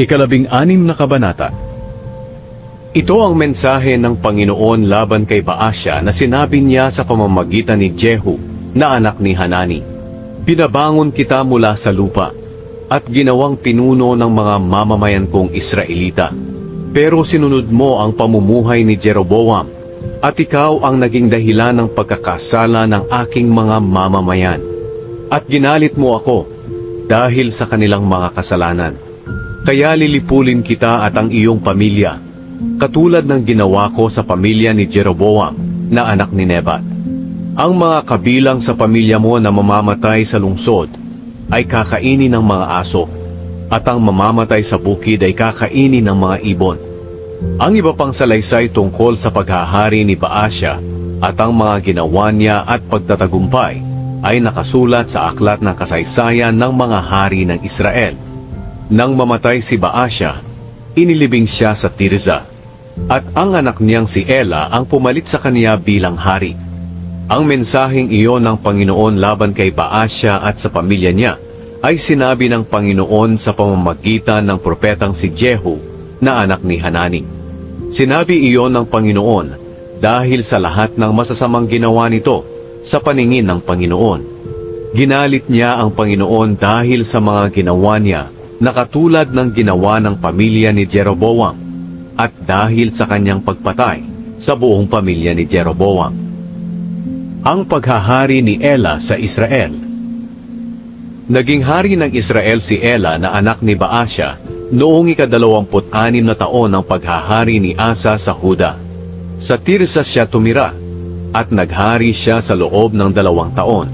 Ikalabing anim na kabanata. Ito ang mensahe ng Panginoon laban kay Baasya na sinabi niya sa pamamagitan ni Jehu na anak ni Hanani. Binabangon kita mula sa lupa at ginawang pinuno ng mga mamamayan kong Israelita. Pero sinunod mo ang pamumuhay ni Jeroboam at ikaw ang naging dahilan ng pagkakasala ng aking mga mamamayan. At ginalit mo ako dahil sa kanilang mga kasalanan. Kaya lilipulin kita at ang iyong pamilya, katulad ng ginawa ko sa pamilya ni Jeroboam na anak ni Nebat. Ang mga kabilang sa pamilya mo na mamamatay sa lungsod ay kakainin ng mga aso, at ang mamamatay sa bukid ay kakainin ng mga ibon. Ang iba pang salaysay tungkol sa paghahari ni Baasya at ang mga ginawa niya at pagtatagumpay ay nakasulat sa aklat ng kasaysayan ng mga hari ng Israel. Nang mamatay si Baasya, inilibing siya sa Tirza, at ang anak niyang si Ela ang pumalit sa kaniya bilang hari. Ang mensaheng iyon ng Panginoon laban kay Baasya at sa pamilya niya ay sinabi ng Panginoon sa pamamagitan ng propetang si Jehu na anak ni Hanani. Sinabi iyon ng Panginoon dahil sa lahat ng masasamang ginawa nito sa paningin ng Panginoon. Ginalit niya ang Panginoon dahil sa mga ginawa niya na katulad ng ginawa ng pamilya ni Jeroboam at dahil sa kanyang pagpatay sa buong pamilya ni Jeroboam. Ang paghahari ni Ela sa Israel Naging hari ng Israel si Ela na anak ni Baasya noong ikadalawamput-anim na taon ng paghahari ni Asa sa Huda. Sa Tirsa siya tumira at naghari siya sa loob ng dalawang taon.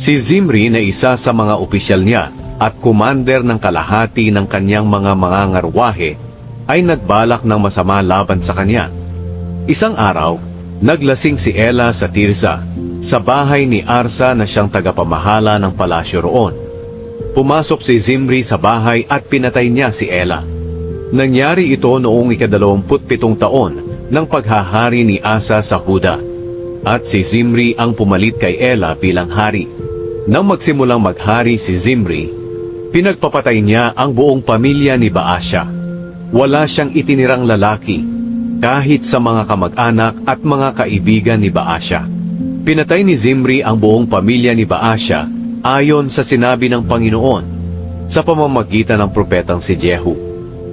Si Zimri na isa sa mga opisyal niya at kumander ng kalahati ng kanyang mga mangangarwahe ay nagbalak ng masama laban sa kanya. Isang araw, naglasing si Ela sa Tirsa sa bahay ni Arsa na siyang tagapamahala ng palasyo roon. Pumasok si Zimri sa bahay at pinatay niya si Ela. Nangyari ito noong ikadalawamput-pitong taon ng paghahari ni Asa sa Huda. At si Zimri ang pumalit kay Ela bilang hari. Nang magsimulang maghari si Zimri, pinagpapatay niya ang buong pamilya ni Baasya. Wala siyang itinirang lalaki, kahit sa mga kamag-anak at mga kaibigan ni Baasya. Pinatay ni Zimri ang buong pamilya ni Baasya ayon sa sinabi ng Panginoon sa pamamagitan ng propetang si Jehu.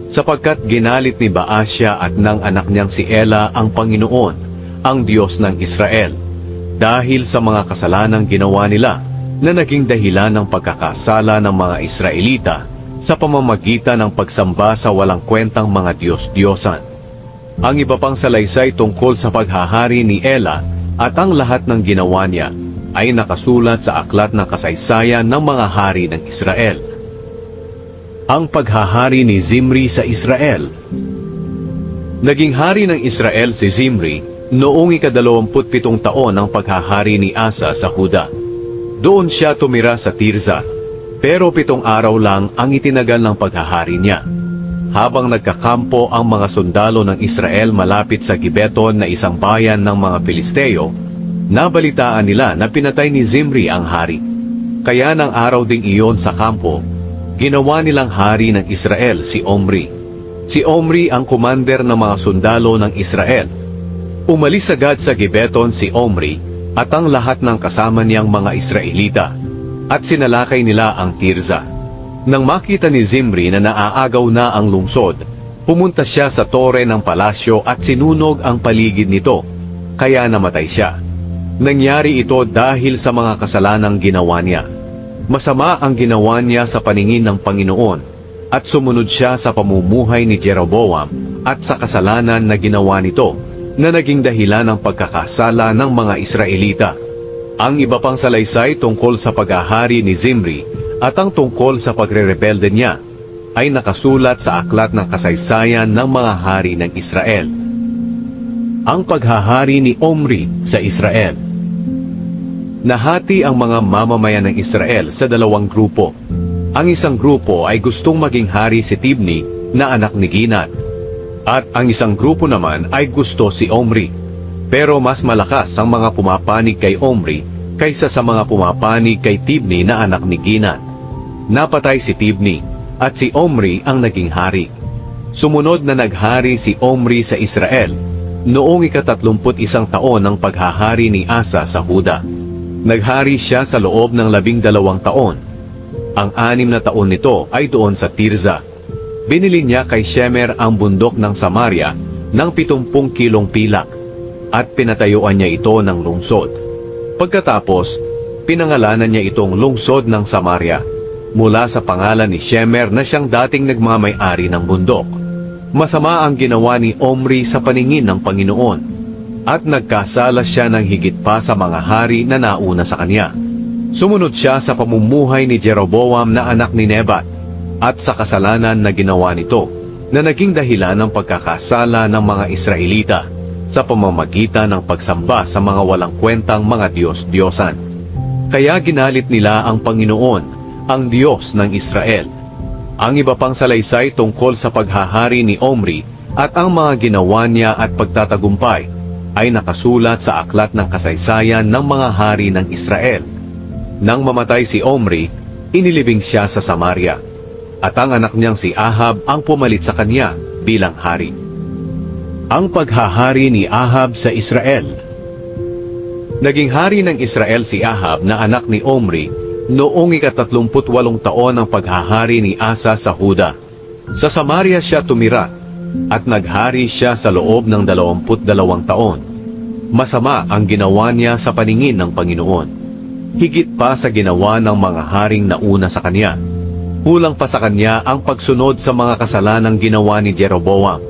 Sapagkat ginalit ni Baasya at ng anak niyang si Ela ang Panginoon, ang Diyos ng Israel, dahil sa mga kasalanang ginawa nila na naging dahilan ng pagkakasala ng mga Israelita sa pamamagitan ng pagsamba sa walang kwentang mga Diyos-Diyosan. Ang iba pang salaysay tungkol sa paghahari ni Ela at ang lahat ng ginawa niya ay nakasulat sa aklat ng kasaysayan ng mga hari ng Israel. Ang paghahari ni Zimri sa Israel Naging hari ng Israel si Zimri noong ikadalawamput-pitong taon ng paghahari ni Asa sa Huda. Doon siya tumira sa Tirza, pero pitong araw lang ang itinagal ng paghahari niya. Habang nagkakampo ang mga sundalo ng Israel malapit sa Gibeton na isang bayan ng mga Pilisteo, nabalitaan nila na pinatay ni Zimri ang hari. Kaya ng araw ding iyon sa kampo, ginawa nilang hari ng Israel si Omri. Si Omri ang kumander ng mga sundalo ng Israel. Umalis agad sa Gibeton si Omri at ang lahat ng kasama niyang mga Israelita at sinalakay nila ang Tirza. Nang makita ni Zimri na naaagaw na ang lungsod, pumunta siya sa tore ng palasyo at sinunog ang paligid nito, kaya namatay siya. Nangyari ito dahil sa mga kasalanang ginawa niya. Masama ang ginawa niya sa paningin ng Panginoon at sumunod siya sa pamumuhay ni Jeroboam at sa kasalanan na ginawa nito na naging dahilan ng pagkakasala ng mga Israelita. Ang iba pang salaysay tungkol sa paghahari ni Zimri at ang tungkol sa pagre-rebelde niya ay nakasulat sa aklat ng kasaysayan ng mga hari ng Israel. Ang paghahari ni Omri sa Israel Nahati ang mga mamamayan ng Israel sa dalawang grupo. Ang isang grupo ay gustong maging hari si Tibni na anak ni Ginat. At ang isang grupo naman ay gusto si Omri. Pero mas malakas ang mga pumapanig kay Omri kaysa sa mga pumapanig kay Tibni na anak ni Ginat. Napatay si Tibni at si Omri ang naging hari. Sumunod na naghari si Omri sa Israel noong ikatatlumput isang taon ng paghahari ni Asa sa Huda. Naghari siya sa loob ng labing dalawang taon. Ang anim na taon nito ay doon sa Tirza. Binili niya kay Shemer ang bundok ng Samaria ng pitumpung kilong pilak at pinatayuan niya ito ng lungsod. Pagkatapos, pinangalanan niya itong lungsod ng Samaria mula sa pangalan ni Shemer na siyang dating nagmamay-ari ng bundok. Masama ang ginawa ni Omri sa paningin ng Panginoon at nagkasala siya ng higit pa sa mga hari na nauna sa kanya. Sumunod siya sa pamumuhay ni Jeroboam na anak ni Nebat at sa kasalanan na ginawa nito na naging dahilan ng pagkakasala ng mga Israelita sa pamamagitan ng pagsamba sa mga walang kwentang mga Diyos-Diyosan. Kaya ginalit nila ang Panginoon, ang Diyos ng Israel. Ang iba pang salaysay tungkol sa paghahari ni Omri at ang mga ginawa niya at pagtatagumpay ay nakasulat sa aklat ng kasaysayan ng mga hari ng Israel. Nang mamatay si Omri, inilibing siya sa Samaria, at ang anak niyang si Ahab ang pumalit sa kanya bilang hari. Ang paghahari ni Ahab sa Israel Naging hari ng Israel si Ahab na anak ni Omri noong ikatatlumput walong taon ng paghahari ni Asa sa Huda. Sa Samaria siya tumira at naghari siya sa loob ng dalawamput dalawang taon. Masama ang ginawa niya sa paningin ng Panginoon. Higit pa sa ginawa ng mga haring nauna sa kanya. Kulang pa sa kanya ang pagsunod sa mga kasalanang ginawa ni Jeroboam.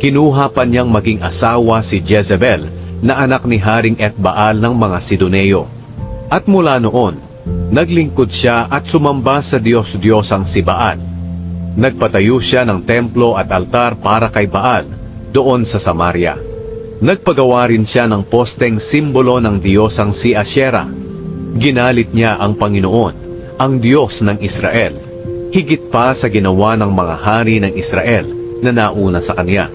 Kinuha pa niyang maging asawa si Jezebel na anak ni Haring Etbaal ng mga Sidoneo. At mula noon, naglingkod siya at sumamba sa Diyos-Diyosang si Baal. Nagpatayo siya ng templo at altar para kay Baal doon sa Samaria. Nagpagawa rin siya ng posteng simbolo ng Diyosang si Asherah. Ginalit niya ang Panginoon, ang Diyos ng Israel, higit pa sa ginawa ng mga hari ng Israel na nauna sa kanya.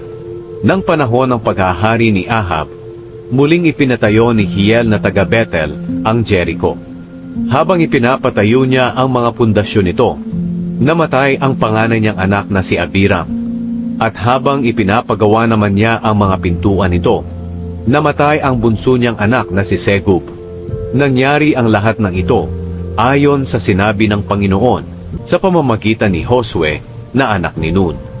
Nang panahon ng paghahari ni Ahab, muling ipinatayo ni Hiel na taga Bethel ang Jericho. Habang ipinapatayo niya ang mga pundasyon nito, namatay ang panganay niyang anak na si Abiram. At habang ipinapagawa naman niya ang mga pintuan nito, namatay ang bunso niyang anak na si Segub. Nangyari ang lahat ng ito ayon sa sinabi ng Panginoon sa pamamagitan ni Josue na anak ni Nun.